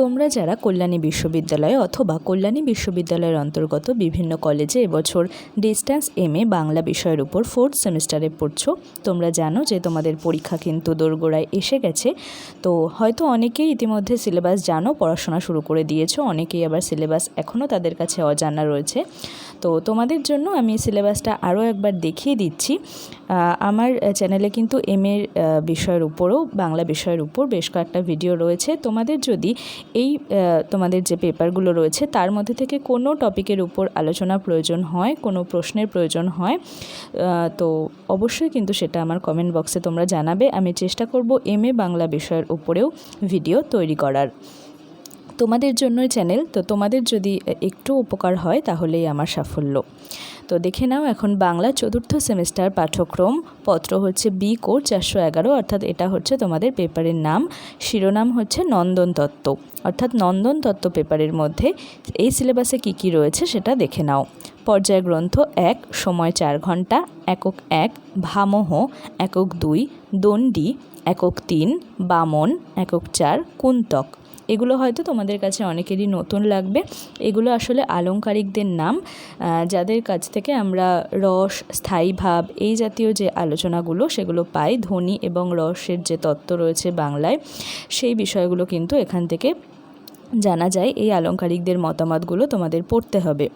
তোমরা যারা কল্যাণী বিশ্ববিদ্যালয়ে অথবা কল্যাণী বিশ্ববিদ্যালয়ের অন্তর্গত বিভিন্ন কলেজে এবছর ডিস্ট্যান্স এ বাংলা বিষয়ের উপর ফোর্থ সেমিস্টারে পড়ছো, তোমরা জানো যে তোমাদের পরীক্ষা কিন্তু দোরগোড়ায় এসে গেছে। তো হয়তো অনেকেই ইতিমধ্যে সিলেবাস জানো, পড়াশোনা শুরু করে দিয়েছ, অনেকেই আবার সিলেবাস এখনও তাদের কাছে অজানা রয়েছে। তো তোমাদের জন্য আমি সিলেবাসটা আরও একবার দেখিয়ে দিচ্ছি। আমার চ্যানেলে কিন্তু এম এর বিষয়ের উপরও, বাংলা বিষয়ের উপর বেশ কয়েকটা ভিডিও রয়েছে। তোমাদের যদি এই তোমাদের যে পেপারগুলো রয়েছে, তার মধ্যে থেকে কোনো টপিকের উপর আলোচনা প্রয়োজন হয়, কোনো প্রশ্নের প্রয়োজন হয় তো অবশ্যই কিন্তু সেটা আমার কমেন্ট বক্সে তোমরা জানাবে। আমি চেষ্টা করব এম এ বাংলা বিষয়ের উপরেও ভিডিও তৈরি করার। তোমাদের জন্যই চ্যানেল তো তোমাদের যদি একটু উপকার হয় তাহলেই আমার সাফল্য। তো দেখে নাও এখন বাংলা চতুর্থ সেমিস্টার পাঠ্যক্রম, পত্র হচ্ছে বি কোর চারশো এগারো, অর্থাৎ এটা হচ্ছে তোমাদের পেপারের নাম। শিরোনাম হচ্ছে নন্দন তত্ত্ব, অর্থাৎ নন্দন তত্ত্ব পেপারের মধ্যে এই সিলেবাসে কি কি রয়েছে সেটা দেখে নাও। পর্যায় গ্রন্থ এক, সময় চার ঘণ্টা, একক এক, ভামহ, একক দুই, দণ্ডি, একক তিন, বামন, একক চার, কুন্তক। এগুলো হয়তো তোমাদের কাছে অনেকেরই নতুন লাগবে। এগুলো আসলে আলংকারিকদের নাম। যাদের কাছ থেকে আমরা রস, স্থায়ী ভাব এই জাতীয় যে আলোচনাগুলো সেগুলো পাই, ধ্বনি এবং রসের যে তত্ত্ব রয়েছে বাংলায়, সেই বিষয়গুলো কিন্তু এখান থেকে জানা যায়। এই আলংকারিকদের মতামতগুলো তোমাদের পড়তে হবে।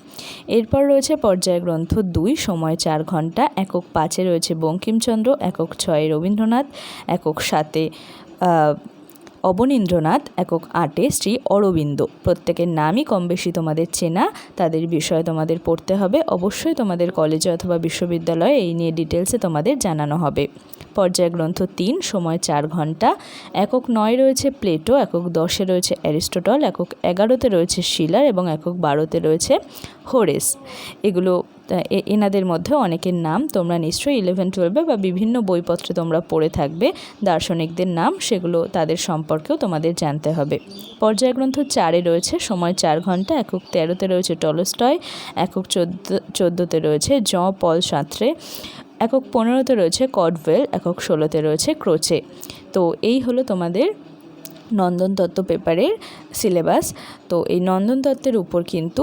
এরপর রয়েছে পর্যায় গ্রন্থ দুই, সময় চার ঘণ্টা, একক পাঁচে রয়েছে বঙ্কিমচন্দ্র, একক ছয়ে রবীন্দ্রনাথ, একক সাতে অবনীন্দ্রনাথ একক আটে শ্রী অরবিন্দ। প্রত্যেকের নামই কম বেশি তোমাদের চেনা, তাদের বিষয়ে তোমাদের পড়তে হবে। অবশ্যই তোমাদের কলেজে অথবা বিশ্ববিদ্যালয়ে এই নিয়ে ডিটেলসে তোমাদের জানানো হবে। পর্যায় গ্রন্থ তিন, সময় চার ঘণ্টা। একক নয় রয়েছে প্লেটো, একক দশে রয়েছে অ্যারিস্টোটল, একক এগারোতে রয়েছে শিলার এবং একক বারোতে রয়েছে হোরেস। এগুলো এনাদের মধ্যে অনেকের নাম তোমরা নিশ্চয়ই ইলেভেন টুয়েলভে বা বিভিন্ন বইপত্রে তোমরা পড়ে থাকবে। দার্শনিকদের নাম সেগুলো তাদের সম্পর্কেও তোমাদের জানতে হবে। পর্যায় গ্রন্থ চারে রয়েছে, সময় চার ঘণ্টা, একক তেরোতে রয়েছে টলস্টয়, একক চোদ্দ, চোদ্দোতে রয়েছে জ পল সাঁতরে। একক পনেরোতে রয়েছে কডভেল, একক ষোলোতে রয়েছে ক্রোচে। তো এই হলো তোমাদের নন্দনতত্ত্ব পেপারের সিলেবাস। তো এই নন্দনতত্ত্বের উপর কিন্তু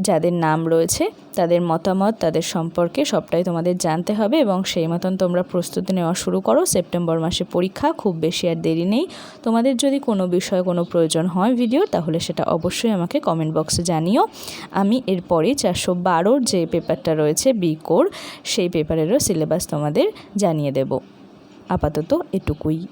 যাদের নাম রয়েছে, তাদের মতামত, তাদের সম্পর্কে সবটাই তোমাদের জানতে হবে এবং সেই মতন তোমরা প্রস্তুতি নেওয়া শুরু করো। সেপ্টেম্বর মাসে পরীক্ষা, খুব বেশি আর দেরি নেই। তোমাদের যদি কোনো বিষয়ে কোনো প্রয়োজন হয় ভিডিও তাহলে সেটা অবশ্যই আমাকে কমেন্ট বক্সে জানিও। আমি এরপরে চারশো বারোর যে পেপারটা রয়েছে বি কোর সেই পেপারেরও সিলেবাস তোমাদের জানিয়ে দেব। আপাতত এটুকুই।